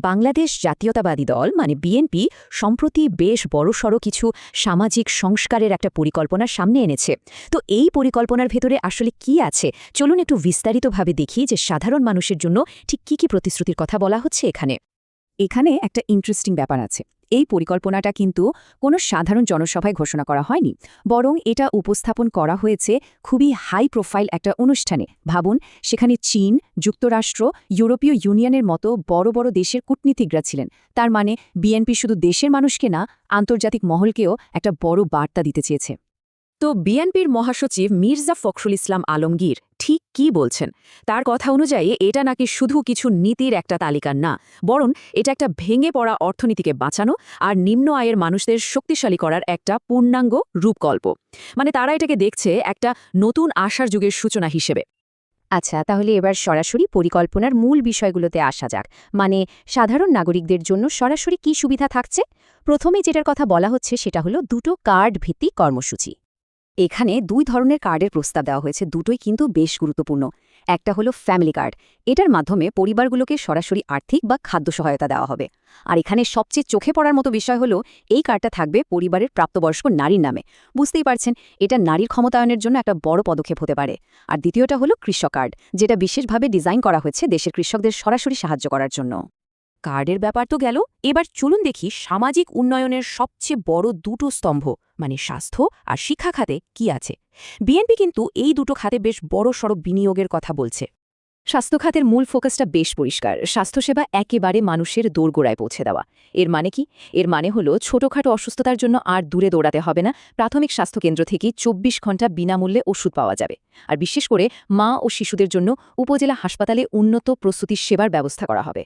বাংলাদেশ জাতীয়তাবাদী দল মানে বিএনপি সম্প্রতি বেশ বড়সড় কিছু সামাজিক সংস্কারের একটা পরিকল্পনা সামনে এনেছে। তো এই পরিকল্পনার ভেতরে আসলে কি আছে? চলুন একটু বিস্তারিতভাবে দেখি যে সাধারণ মানুষের জন্য ঠিক কী কী প্রতিশ্রুতির কথা বলা হচ্ছে এখানে। এখানে একটা ইন্টারেস্টিং ব্যাপার আছে। এই পরিকল্পনাটা কিন্তু কোনো সাধারণ জনসভায় ঘোষণা করা হয়নি। বরং এটা উপস্থাপন করা হয়েছে খুবই হাই প্রোফাইল একটা অনুষ্ঠানে। ভাবুন, সেখানে চীন, যুক্তরাষ্ট্র, ইউরোপীয় ইউনিয়নের মতো বড় বড় দেশের কূটনীতিকরা ছিলেন। তার মানে বিএনপি শুধু দেশের মানুষকে না, আন্তর্জাতিক মহলকেও একটা বড় বার্তা দিতে চেয়েছে। তো বিএনপির মহাসচিব মির্জা ফখরুল ইসলাম আলমগীর ঠিক কি বলছেন? তার কথা অনুযায়ী এটা নাকি শুধু কিছু নীতির একটা তালিকা না, বরং এটা একটা ভেঙে পড়া অর্থনীতিকে বাঁচানো আর নিম্ন আয়ের মানুষদের শক্তিশালী করার একটা পূর্ণাঙ্গ রূপকল্প। মানে তারা এটাকে দেখছে একটা নতুন আশার যুগের সূচনা হিসেবে। আচ্ছা তাহলে এবার সরাসরি পরিকল্পনার মূল বিষয়গুলোতে আসা যাক। মানে সাধারণ নাগরিকদের জন্য সরাসরি কি সুবিধা থাকছে? প্রথমে যেটার কথা বলা হচ্ছে সেটা হলো দুটো কার্ড ভিত্তিক কর্মসূচি। এখানে দুই ধরনের কার্ডের প্রস্তাব দেওয়া হয়েছে, দুটোই কিন্তু বেশ গুরুত্বপূর্ণ। একটা হলো ফ্যামিলি কার্ড, এটার মাধ্যমে পরিবারগুলোকে সরাসরি আর্থিক বা খাদ্য সহায়তা দেওয়া হবে। আর এখানে সবচেয়ে চোখে পড়ার মতো বিষয় হলো, এই কার্ডটা থাকবে পরিবারের প্রাপ্তবয়স্ক নারীর নামে। বুঝতেই পারছেন, এটা নারীর ক্ষমতায়নের জন্য একটা বড় পদক্ষেপ হতে পারে। আর দ্বিতীয়টা হলো কৃষক কার্ড, যেটা বিশেষভাবে ডিজাইন করা হয়েছে দেশের কৃষকদের সরাসরি সাহায্য করার জন্য। কার্ডের ব্যাপার তো গেল। এবার চলুন দেখি সামাজিক উন্নয়নের সবচেয়ে বড় দুটো স্তম্ভ মানে স্বাস্থ্য আর শিক্ষা খাতে কি আছে। বিএনপি কিন্তু এই দুটো খাতে বেশ বড় সড়ক বিনিয়োগের কথা বলছে। স্বাস্থ্য খাতের মূল ফোকাসটা বেশ পরিষ্কার। স্বাস্থ্যসেবা একেবারে মানুষের দোরগোড়ায় পৌঁছে দেওয়া। এর মানে কি? এর মানে হলো ছোটখাটো অসুস্থতার জন্য আর দূরে দৌড়াতে হবে না। প্রাথমিক স্বাস্থ্যকেন্দ্র থেকে ২৪ ঘণ্টা বিনামূল্যে ওষুধ পাওয়া যাবে। আর বিশেষ করে মা ও শিশুদের জন্য উপজেলা হাসপাতালে উন্নত প্রস্তুতি সেবার ব্যবস্থা করা হবে।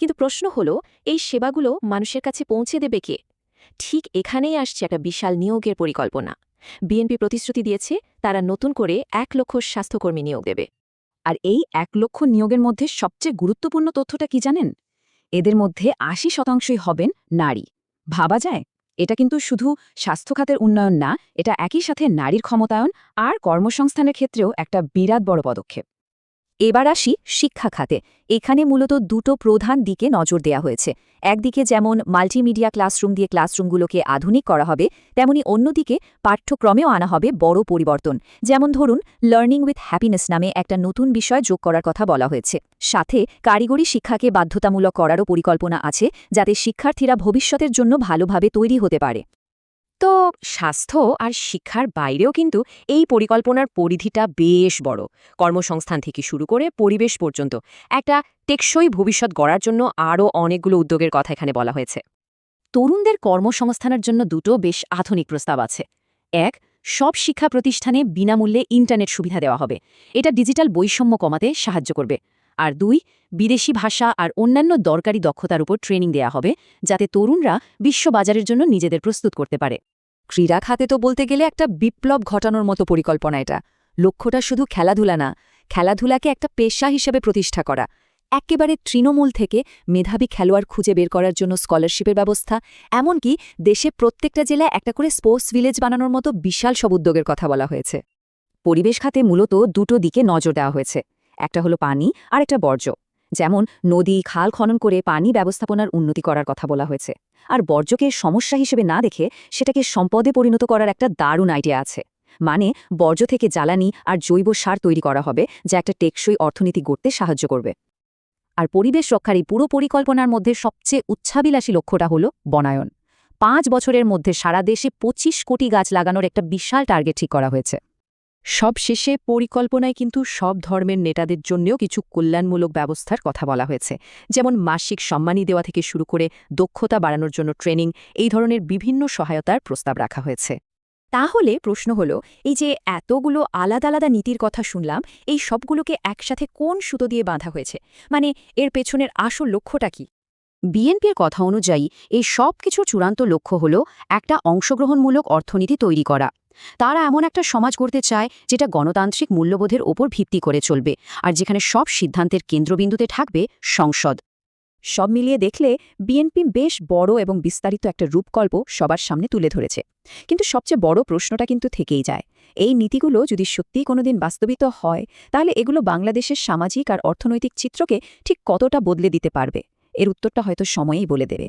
কিন্তু প্রশ্ন হলো, এই সেবাগুলো মানুষের কাছে পৌঁছে দেবে কে? ঠিক এখানেই আসছে একটা বিশাল নিয়োগের পরিকল্পনা। বিএনপি প্রতিশ্রুতি দিয়েছে, তারা নতুন করে এক লক্ষ স্বাস্থ্যকর্মী নিয়োগ দেবে। আর এই এক লক্ষ নিয়োগের মধ্যে সবচেয়ে গুরুত্বপূর্ণ তথ্যটা কি জানেন? এদের মধ্যে আশি শতাংশই হবেন নারী। ভাবা যায়? এটা কিন্তু শুধু স্বাস্থ্যখাতের উন্নয়ন না, এটা একই সাথে নারীর ক্ষমতায়ন আর কর্মসংস্থানের ক্ষেত্রেও একটা বিরাট বড় পদক্ষেপ। এবার আসি শিক্ষা খাতে। এখানে মূলত দুটো প্রধান দিকে নজর দেয়া হয়েছে। একদিকে যেমন মাল্টিমিডিয়া ক্লাসরুম দিয়ে ক্লাসরুমগুলোকে আধুনিক করা হবে, তেমনি অন্যদিকে পাঠ্যক্রমেও আনা হবে বড় পরিবর্তন। যেমন ধরুন লার্নিং উইথ হ্যাপিনেস নামে একটা নতুন বিষয় যোগ করার কথা বলা হয়েছে। সাথে কারিগরি শিক্ষাকে বাধ্যতামূলক করারও পরিকল্পনা আছে, যাতে শিক্ষার্থীরা ভবিষ্যতের জন্য ভালোভাবে তৈরি হতে পারে। তো স্বাস্থ্য আর শিক্ষার বাইরেও কিন্তু এই পরিকল্পনার পরিধিটা বেশ বড়। কর্মসংস্থান থেকে শুরু করে পরিবেশ পর্যন্ত। একটা টেকসই ভবিষ্যৎ গড়ার জন্য আরও অনেকগুলো উদ্যোগের কথা এখানে বলা হয়েছে। তরুণদের কর্মসংস্থানের জন্য দুটো বেশ আধুনিক প্রস্তাব আছে। এক, সব শিক্ষা প্রতিষ্ঠানে বিনামূল্যে ইন্টারনেট সুবিধা দেওয়া হবে। এটা ডিজিটাল বৈষম্য কমাতে সাহায্য করবে। আর দুই, বিদেশি ভাষা আর অন্যান্য দরকারি দক্ষতার উপর ট্রেনিং দেয়া হবে, যাতে তরুণরা বিশ্ববাজারের জন্য নিজেদের প্রস্তুত করতে পারে। ক্রীড়া খাতে তো বলতে গেলে একটা বিপ্লব ঘটানোর মতো পরিকল্পনা এটা। লক্ষ্যটা শুধু খেলাধুলা না, খেলাধুলাকে একটা পেশা হিসেবে প্রতিষ্ঠা করা। একেবারে তৃণমূল থেকে মেধাবী খেলোয়াড় খুঁজে বের করার জন্য স্কলারশিপের ব্যবস্থা, এমনকি দেশে প্রত্যেকটা জেলায় একটা করে স্পোর্টস ভিলেজ বানানোর মতো বিশাল সব উদ্যোগের কথা বলা হয়েছে। পরিবেশ খাতে মূলত দুটো দিকে নজর দেওয়া হয়েছে। একটা হলো পানি আর একটা বর্জ্য। যেমন নদী, খাল খনন করে পানি ব্যবস্থাপনার উন্নতি করার কথা বলা হয়েছে। আর বর্জ্যকে সমস্যা হিসেবে না দেখে সেটাকে সম্পদে পরিণত করার একটা দারুণ আইডিয়া আছে। মানে বর্জ্য থেকে জ্বালানি আর জৈব সার তৈরি করা হবে, যা একটা টেকসই অর্থনীতি গড়তে সাহায্য করবে। আর পরিবেশ রক্ষার এই পুরো পরিকল্পনার মধ্যে সবচেয়ে উচ্ছাবিলাসী লক্ষ্যটা হল বনায়ন। পাঁচ বছরের মধ্যে সারা দেশে ২৫ কোটি গাছ লাগানোর একটা বিশাল টার্গেট ঠিক করা হয়েছে। সব শেষে পরিকল্পনায় কিন্তু সব ধর্মের নেতাদের জন্যও কিছু কল্যাণমূলক ব্যবস্থার কথা বলা হয়েছে। যেমন মাসিক সম্মানী দেওয়া থেকে শুরু করে দক্ষতা বাড়ানোর জন্য ট্রেনিং, এই ধরনের বিভিন্ন সহায়তার প্রস্তাব রাখা হয়েছে। তাহলে প্রশ্ন হল, এই যে এতগুলো আলাদা আলাদা নীতির কথা শুনলাম, এই সবগুলোকে একসাথে কোন সুতো দিয়ে বাঁধা হয়েছে? মানে এর পেছনের আসল লক্ষ্যটা কি? বিএনপির কথা অনুযায়ী, এই সব কিছুর চূড়ান্ত লক্ষ্য হল একটা অংশগ্রহণমূলক অর্থনীতি তৈরি করা। তারা এমন একটা সমাজ করতে চায় যেটা গণতান্ত্রিক মূল্যবোধের ওপর ভিত্তি করে চলবে আর যেখানে সব সিদ্ধান্তের কেন্দ্রবিন্দুতে থাকবে সংসদ। সব মিলিয়ে দেখলে বিএনপি বেশ বড় এবং বিস্তারিত একটা রূপকল্প সবার সামনে তুলে ধরেছে। কিন্তু সবচেয়ে বড় প্রশ্নটা কিন্তু থেকেই যায়। এই নীতিগুলো যদি সত্যিই কোনোদিন বাস্তবিত হয়, তাহলে এগুলো বাংলাদেশের সামাজিক আর অর্থনৈতিক চিত্রকে ঠিক কতটা বদলে দিতে পারবে? এর উত্তরটা হয়তো সময়েই বলে দেবে।